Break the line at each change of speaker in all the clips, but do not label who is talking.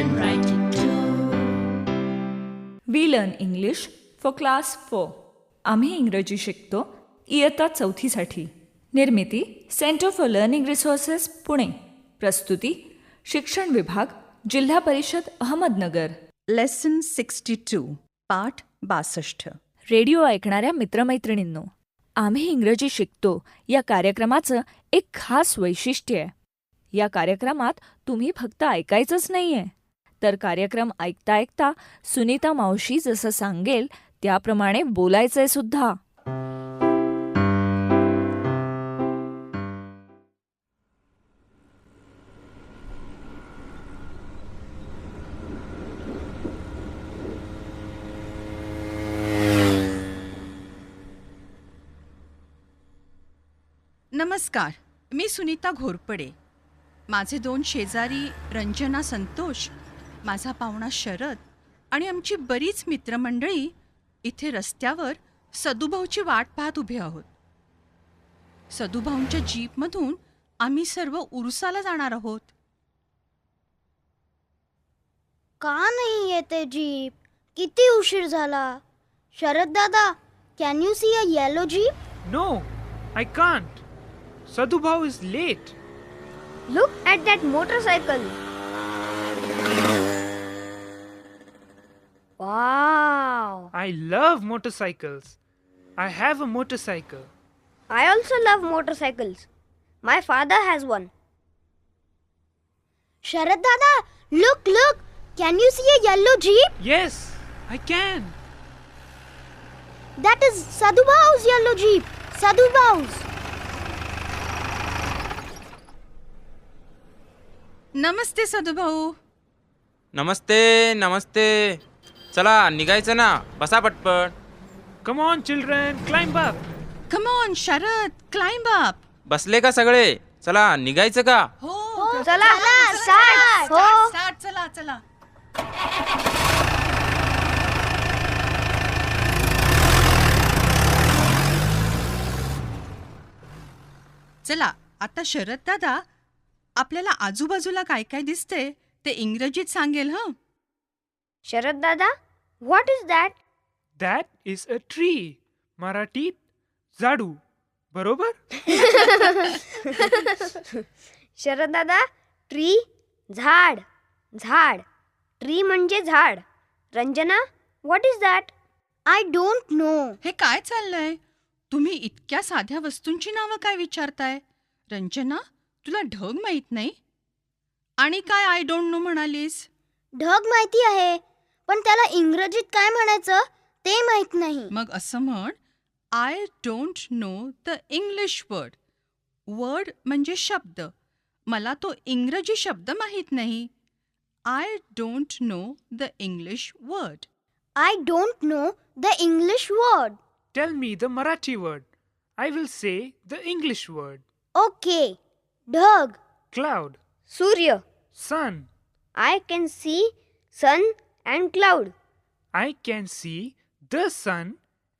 and write it too.
We learn English for class four आम्ही इंग्रजी शिकतो इयत्ता चौथीसाठी. निर्मिती centre for learning resources Pune. प्रस्तुती शिक्षण विभाग जिल्हा परिषद अहमदनगर.
लेसन सिक्स्टी टू पाठ बासष्ट.
रेडिओ ऐकणाऱ्या मित्रमैत्रिणींनो आम्ही इंग्रजी शिकतो. या कार्यक्रमाचं एक खास वैशिष्ट्य आहे. या कार्यक्रमात तुम्ही फक्त ऐकायचंच नाहीये. तर कार्यक्रम ऐकता ऐकता सुनीता मावशी जसं सांगेल त्याप्रमाणे बोलायचंय सुद्धा.
नमस्कार मी सुनीता घोरपडे. माझे दोन शेजारी रंजना संतोष माझा पाहुणा शरद आणि आमची बरीच मित्रमंडळी इथे रस्त्यावर सदुभाऊची वाट पाहत उभे आहोत. सदुभाऊंच्या जीपमधून आम्ही सर्व उरुसाला जाणार आहोत.
का नाही येते जीप? किती उशीर झाला? Sharad dada can you see a yellow jeep
No, I can't. Sadhubhav is late.
Look at that motorcycle Wow.
I love motorcycles. I have a motorcycle.
I also love motorcycles. My father has one. Sharad Dada, look, look. Can you see a yellow jeep?
Yes, I can.
That is Sadhubao's yellow jeep. Sadhubao's.
Namaste, Sadhubao.
नमस्ते नमस्ते. चला निघायचं ना. बसा पटपट.
Come on, children, climb up.
Come on Sharad climb up
बसले का सगळे? चला निघायचं का?
हो
चला स्टार्ट हो.
स्टार्ट चला चला. चला आता शरद दादा आपल्याला आजूबाजूला काय काय दिसते ते इंग्रजीत सांगेल हं?
Sharad dada what is that
That is a tree. मराठीत झाडू. बरोबर?
शरद दादा ट्री झाड. झाड. ट्री म्हणजे झाड. Ranjana what is that I don't know
हे काय चाललंय? तुम्ही इतक्या साध्या वस्तूंची नावं काय विचारताय? रंजना तुला ढग माहीत नाही? आणि काय आय डोंट नो म्हणालीस?
ढग माहिती आहे पण त्याला इंग्रजीत काय म्हणायचं ते माहीत नाही.
मग असं म्हण I don't know the English word. Word म्हणजे शब्द. मला तो इंग्रजी शब्द माहीत नाही. I don't know the English word.
I don't know the English word.
Tell me the Marathi word. I will say the English word.
Okay ढग.
Cloud,
सूर्य.
Sun.
I can see sun and cloud
I can see the sun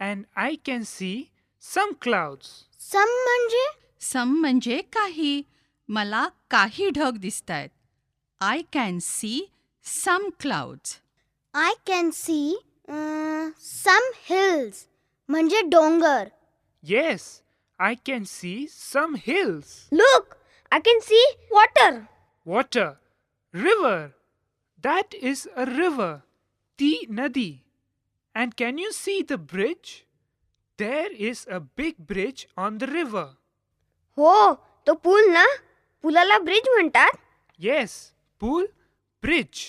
and I can see some clouds.
Some म्हणजे?
Some म्हणजे काही. मला काही ढग दिसत आहेत I can see some clouds
I can see some hills म्हणजे डोंगर.
Yes, I can see some hills.
Look I can see water
Water, river. That is a river. The Nadi. And can you see the bridge? There is a big bridge on the river.
हो तो पूल ना पुलाला bridge म्हणतात
Yes, pool, bridge.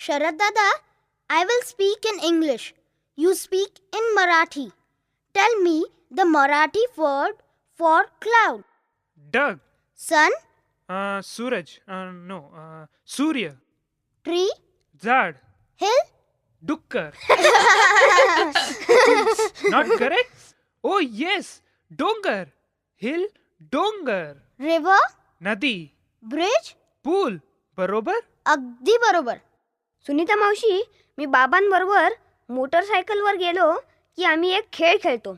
Sharad Dada I will speak in English you speak in Marathi tell me the Marathi word for cloud
Doug.
Sun
Uh. Uh, no. Uh, Surya.
Tree
Zad.
Hill
Dukkar. Not correct? Oh, yes. Dongar. Hill. Dongar.
River
Nadi.
Bridge
Pool. बरोबर
अगदी बरोबर सुनीता मावशी मी बाबांबरोबर मोटरसायकलवर गेलो की आम्ही एक खेळ खेळतो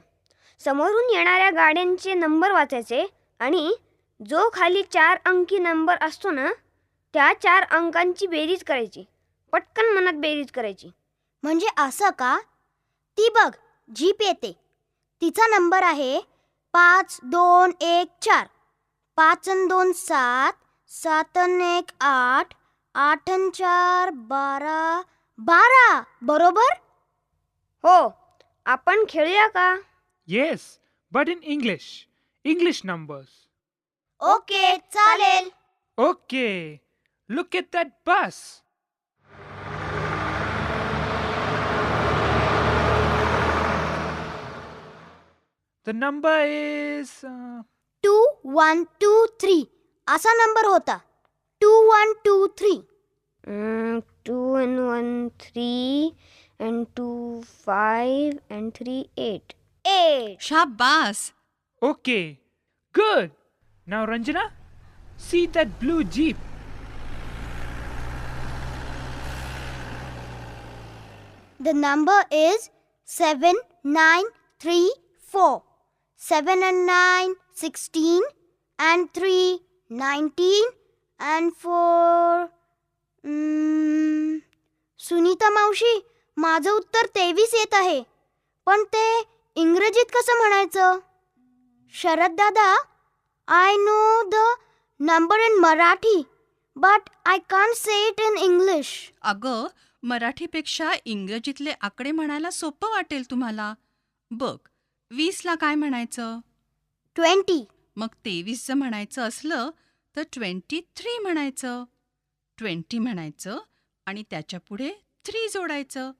समोरून येणाऱ्या गाड्यांचे नंबर वाचायचे आणि जो खाली चार अंकी नंबर असतो ना
त्या चार अंकांची बेरीज करायची. पटकन मनात बेरीज करायची.
म्हणजे असं का? ती बघ जीप येते. तिचा नंबर आहे पाच दोन एक चार. पाच अन दोन सात. सात अन एक आठ. आठ अन चार बारा. बारा! बरोबर?
हो. आपण खेळूया का?
Yes, but in English. English numbers.
Okay चालेल
Okay, look at that bus. The number is. Uh,
two one two three असा नंबर होता two one two three
two and one three and two five and three eight
eight
शाबास
okay, good. Now, Ranjana, see that blue jeep.
The number is 7934. 7 and 9, 16, and 3, 19, and 4. Mm, Sunita मावशी माझं उत्तर तेवीस येत आहे पण ते इंग्रजीत कसं म्हणायचं Sharad dada I know the number in Marathi but I can't say it in English
अगं मराठीपेक्षा इंग्रजीतले आकडे म्हणायला सोपं वाटेल तुम्हाला. बघ वीसला काय म्हणायचं?
ट्वेंटी
मग तेवीसचं म्हणायचं असलं तर ट्वेंटी थ्री म्हणायचं. ट्वेंटी म्हणायचं आणि त्याच्या पुढे थ्री जोडायचं.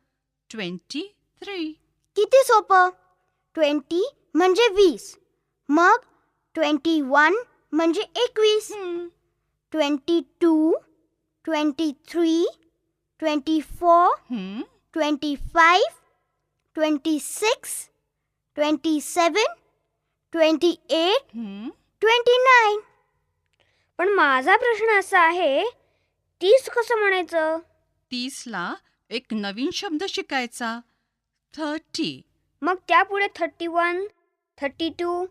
ट्वेंटी थ्री
किती सोपं? ट्वेंटी म्हणजे वीस. मग ट्वेंटी वन म्हणजे एकवीस. Twenty two twenty three twenty four twenty five twenty six twenty seven twenty eight twenty nine
पण माझा प्रश्न असा आहे तीस कसं म्हणायचं?
तीसला एक नवीन शब्द शिकायचा. थर्टी.
मग त्यापुढे thirty one thirty two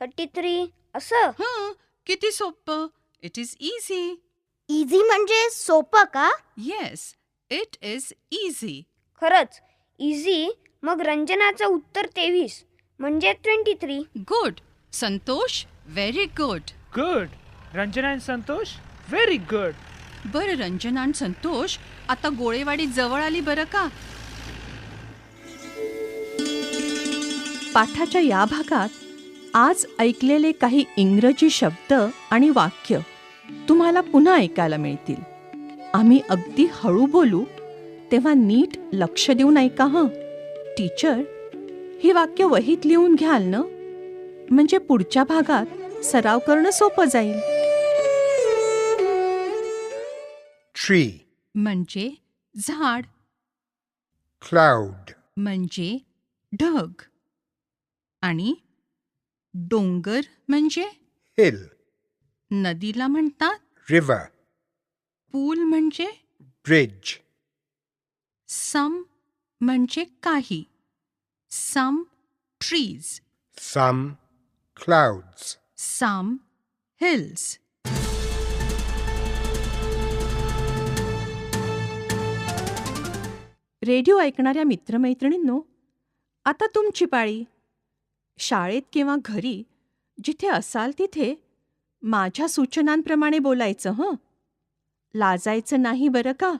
thirty three. असं?
हं किती सोपं? इट इज इझी
इझी म्हणजे सोपं का?
येस इट इज इझी
खरंच. इझी मग रंजनाचं उत्तर तेवीस. म्हणजे twenty three
good Santosh very good
Good. Ranjana and Santosh, very good.
बरं रंजना आणि संतोष आता गोळेवाडी जवळ आली बरं का?
पाठाच्या या भागात आज ऐकलेले काही इंग्रजी शब्द आणि वाक्य तुम्हाला पुन्हा ऐकायला मिळतील. आम्ही अगदी हळू बोलू तेव्हा नीट लक्ष देऊन ऐका हं. टीचर ही वाक्य वहीत लिहून घ्याल ना? म्हणजे पुढच्या भागात सराव करणं सोपं जाईल.
Tree,
म्हणजे झाड.
Cloud,
म्हणजे ढग. आणि डोंगर म्हणजे?
Hill,
नदीला म्हणतात?
River,
पूल म्हणजे?
Bridge,
सम म्हणजे काही. Some trees
some clouds.
Some hills
radio ऐकणाऱ्या मित्रमैत्रिणींनो आता तुमची पाळी. शाळेत किंवा घरी जिथे असाल तिथे माझ्या सूचनांप्रमाणे बोलायचं हं? लाजायचं नाही बरं का?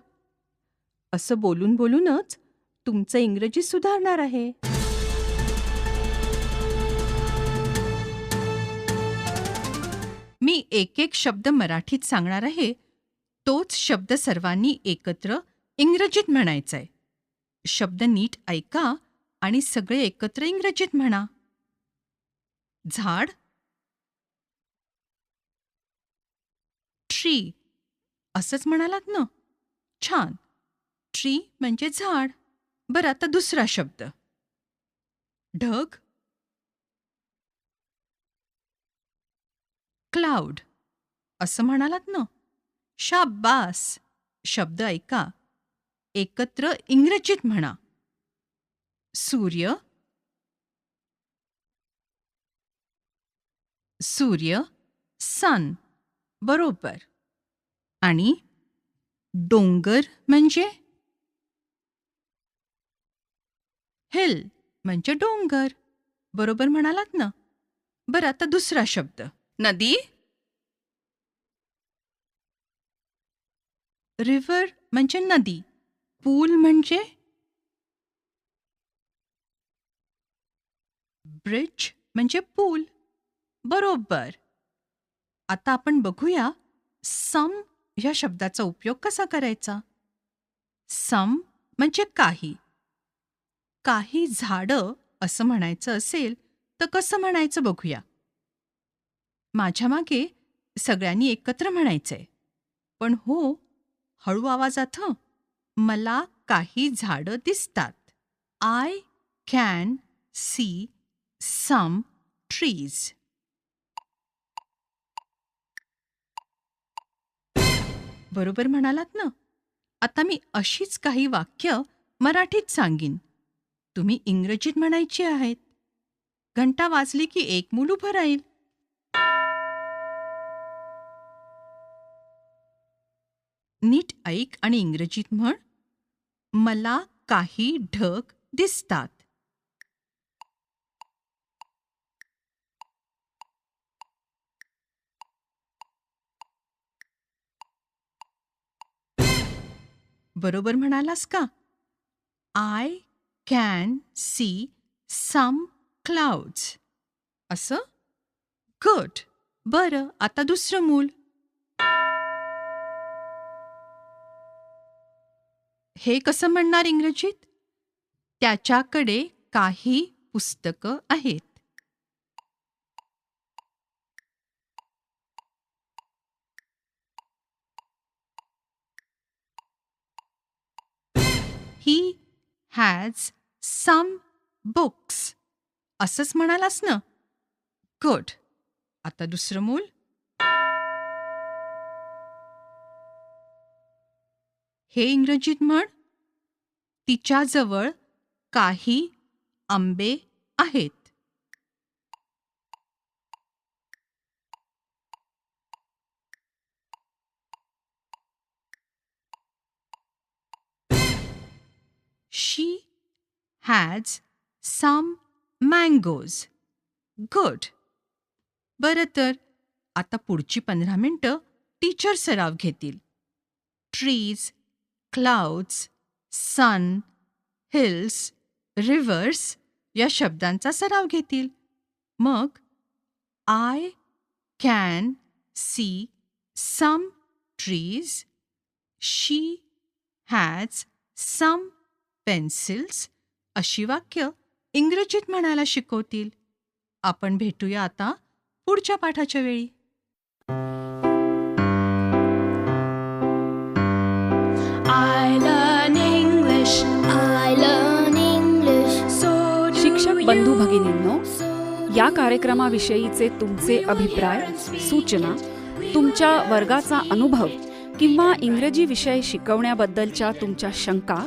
असं बोलून बोलूनच तुमचं इंग्रजी सुधारणार आहे.
मी एक एक शब्द मराठीत सांगणार आहे. तोच शब्द सर्वांनी एकत्र इंग्रजीत म्हणायचा आहे शब्द नीट ऐका आणि सगळे एकत्र इंग्रजीत म्हणा. झाड? ट्री. असंच म्हणालात ना. छान. ट्री म्हणजे झाड. बरं आता दुसरा शब्द. ढग. क्लाउड. असं म्हणालात ना. शाबास शब्द ऐका. एकत्र इंग्रजीत म्हणा. सूर्य. सूर्य सन बरोबर. आणि डोंगर म्हणजे? हिल म्हणजे डोंगर. बरोबर म्हणालात ना? बरं आता दुसरा शब्द. नदी? रिव्हर म्हणजे नदी. पूल म्हणजे? ब्रिज म्हणजे पूल. बरोबर. आता आपण बघूया सम ह्या शब्दाचा उपयोग कसा करायचा? सम म्हणजे काही. काही झाडं असं म्हणायचं असेल तर कसं म्हणायचं बघूया. माझ्या मागे सगळ्यांनी एकत्र म्हणायचंय. पण हो हळू आवाजात हं. मला काही झाडं दिसतात. I can see some trees. बरोबर म्हणालात ना? आता मी अशीच काही वाक्य मराठीत सांगीन. तुम्ही इंग्रजीत म्हणायची आहेत. घंटा वाजली की एक मूल उभं राहील. नीट ऐक आणि इंग्रजीत म्हण. मला काही ढग दिसतात. बरोबर म्हणालास का? I can see some clouds असं? गुड बरं आता दुसरं मूल. हे कसं म्हणणार इंग्रजीत? त्याच्याकडे काही पुस्तकं आहेत. ही हॅज सम बुक्स असंच म्हणालास ना? गुड आता दुसरं मूल? हे इंग्रजीत म्हण तिच्याजवळ काही आंबे आहेत. She has some mangoes good बरं तर आता पुढची पंधरा मिनटं टीचर सराव घेतील. Trees clouds sun hills rivers या शब्दांचा सराव घेतील. मग I can see some trees she has some pencils अशी वाक्य इंग्रजीत म्हणायला शिकवतील आपण भेटूया आता पुढच्या पाठाच्या वेळी
I learn English. I learn English. So do
शिक्षक बंधू. भगिनींनो या कार्यक्रमाविषयीचे तुमचे अभिप्राय सूचना तुमच्या वर्गाचा अनुभव किंवा इंग्रजी विषय शिकवण्याबद्दलच्या तुमच्या शंका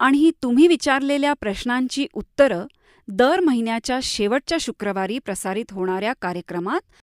आणि तुम्ही विचारलेल्या प्रश्नांची उत्तरं दर महिन्याच्या शेवटच्या शुक्रवारी प्रसारित होणाऱ्या कार्यक्रमात